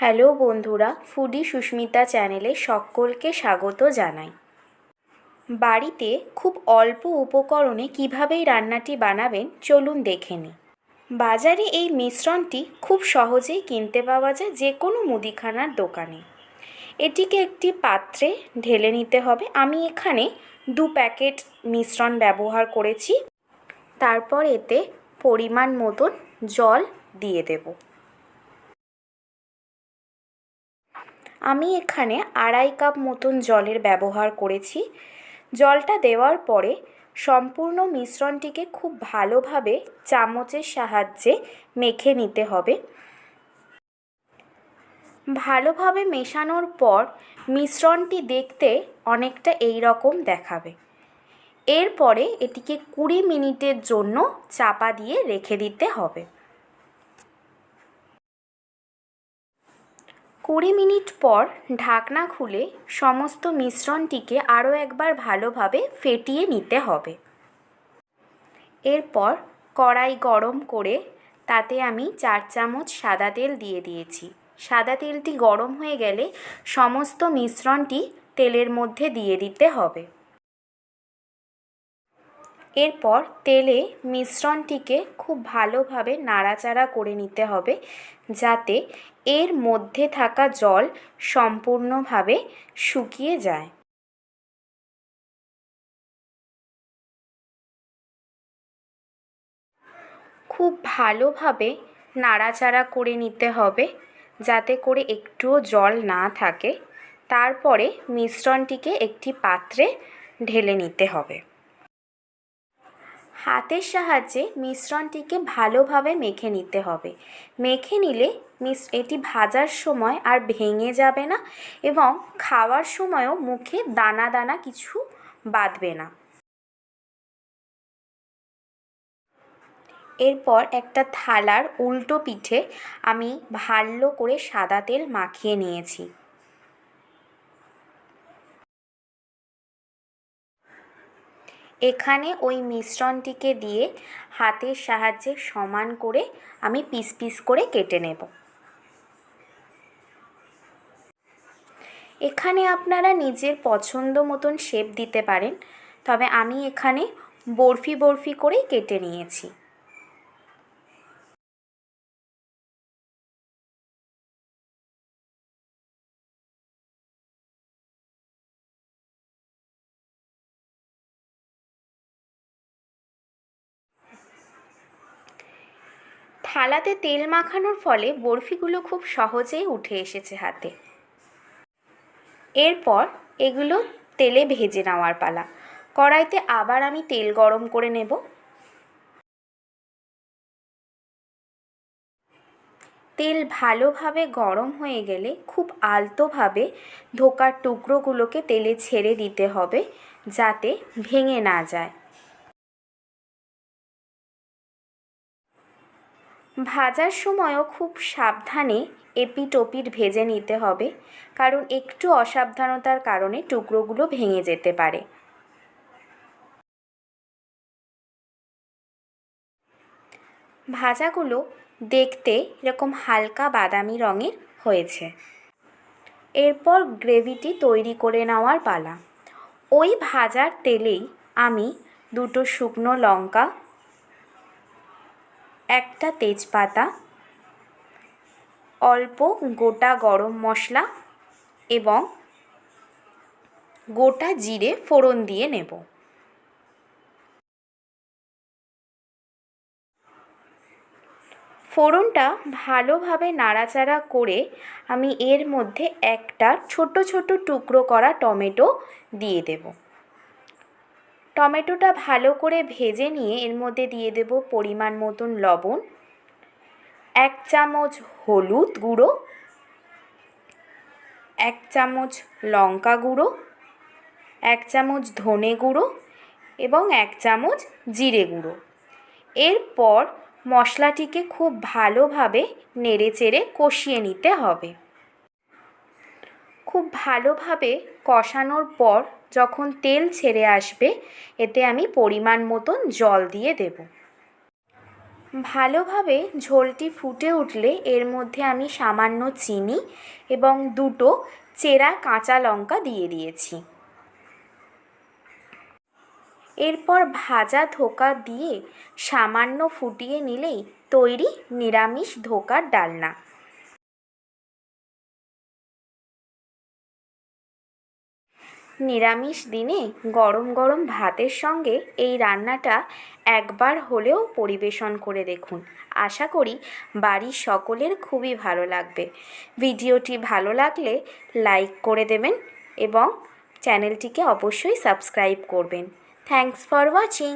Hello বন্ধুরা, foodie Susmita চ্যানেলে সকলকে স্বাগত জানাই। বাড়িতে খুব অল্প উপকরণে কীভাবে এই রান্নাটি বানাবেন চলুন দেখে নিই। বাজারে এই মিশ্রণটি খুব সহজেই কিনতে পাওয়া যায় যে কোনো মুদিখানার দোকানে। এটিকে একটি পাত্রে ঢেলে নিতে হবে। আমি এখানে দু প্যাকেট মিশ্রণ ব্যবহার করেছি। তারপর এতে পরিমাণ মতন জল দিয়ে দেবো। আমি এখানে আড়াই কাপ মতন জলের ব্যবহার করেছি। জলটা দেওয়ার পরে সম্পূর্ণ মিশ্রণটিকে খুব ভালোভাবে চামচের সাহায্যে মেখে নিতে হবে। ভালোভাবে মেশানোর পর মিশ্রণটি দেখতে অনেকটা এই রকম দেখাবে। এরপরে এটিকে কুড়ি মিনিটের জন্য চাপা দিয়ে রেখে দিতে হবে। কুড়ি মিনিট পর ঢাকনা খুলে সমস্ত মিশ্রণটিকে আরও একবার ভালোভাবে ফেটিয়ে নিতে হবে। এরপর কড়াই গরম করে তাতে আমি চার চামচ সাদা তেল দিয়ে দিয়েছি। সাদা তেলটি গরম হয়ে গেলে সমস্ত মিশ্রণটি তেলের মধ্যে দিয়ে দিতে হবে। এরপর তেলে মিশ্রণটিকে খুব ভালোভাবে নাড়াচাড়া করে নিতে হবে যাতে এর মধ্যে থাকা জল সম্পূর্ণভাবে শুকিয়ে যায়। খুব ভালোভাবে নাড়াচাড়া করে নিতে হবে যাতে করে একটুও জল না থাকে। তারপরে মিশ্রণটিকে একটি পাত্রে ঢেলে নিতে হবে। হাতের সাহায্যে মিশ্রণটিকে ভালোভাবে মেখে নিতে হবে। মেখে নিলে মিস, এটি ভাজার সময় আর ভেঙে যাবে না এবং খাওয়ার সময়ও মুখে দানা দানা কিছু বাঁধবে না। এরপর একটা থালার উল্টো পিঠে আমি ভালো করে সাদা তেল মাখিয়ে নিয়েছি। এখানে ওই মিশ্রণটিকে দিয়ে হাতের সাহায্যে সমান করে আমি পিস পিস করে কেটে নেব। এখানে আপনারা নিজের পছন্দ মতন শেপ দিতে পারেন, তবে আমি এখানে বরফি বরফি করেই কেটে নিয়েছি। থালাতে তেল মাখানোর ফলে বরফিগুলো খুব সহজেই উঠে এসেছে হাতে। এরপর এগুলো তেলে ভেজে নেওয়ার পালা। কড়াইতে আবার আমি তেল গরম করে নেব। তেল ভালোভাবে গরম হয়ে গেলে খুব আলতোভাবে ধোকার টুকরোগুলোকে তেলে ছেড়ে দিতে হবে যাতে ভেঙে না যায়। ভাজার সময়ও খুব সাবধানে এপিট ওপিট ভেজে নিতে হবে, কারণ একটু অসাবধানতার কারণে টুকরোগুলো ভেঙে যেতে পারে। ভাজাগুলো দেখতে এরকম হালকা বাদামি রঙের হয়েছে। এরপর গ্রেভিটি তৈরি করে নেওয়ার পালা। ওই ভাজার তেলেই আমি দুটো শুকনো লঙ্কা একটা তেজপাতা, অল্প গোটা গরম মশলা এবং গোটা জিরে ফোড়ন দিয়ে নেব। ফোড়নটা ভালোভাবে নাড়াচাড়া করে আমি এর মধ্যে একটা ছোট ছোট টুকরো করা টমেটো দিয়ে দেবো। টমেটোটা ভালো করে ভেজে নিয়ে এর মধ্যে দিয়ে দেব পরিমাণ মতন লবণ, এক চামচ হলুদ গুঁড়ো, এক চামচ লঙ্কা গুঁড়ো, এক চামচ ধনে গুঁড়ো এবং এক চামচ জিরে গুঁড়ো। এরপর মশলাটিকে খুব ভালোভাবে নেড়ে চেড়ে কষিয়ে নিতে হবে। খুব ভালোভাবে কষানোর পর যখন তেল ছেড়ে আসবে, এতে আমি পরিমাণ মতন জল দিয়ে দেব। ভালোভাবে ঝোলটি ফুটে উঠলে এর মধ্যে আমি সামান্য চিনি এবং দুটো চেরা কাঁচা লঙ্কা দিয়ে দিয়েছি। এরপর ভাজা ধোকা দিয়ে সামান্য ফুটিয়ে নিলেই তৈরি নিরামিষ ধোকার ডালনা। নিরামিষ দিনে গরম গরম ভাতের সঙ্গে এই রান্নাটা একবার হলেও পরিবেশন করে দেখুন। আশা করি বাড়ির সকলের খুবই ভালো লাগবে। ভিডিওটি ভালো লাগলে লাইক করে দেবেন এবং চ্যানেলটিকে অবশ্যই সাবস্ক্রাইব করবেন। Thanks for watching.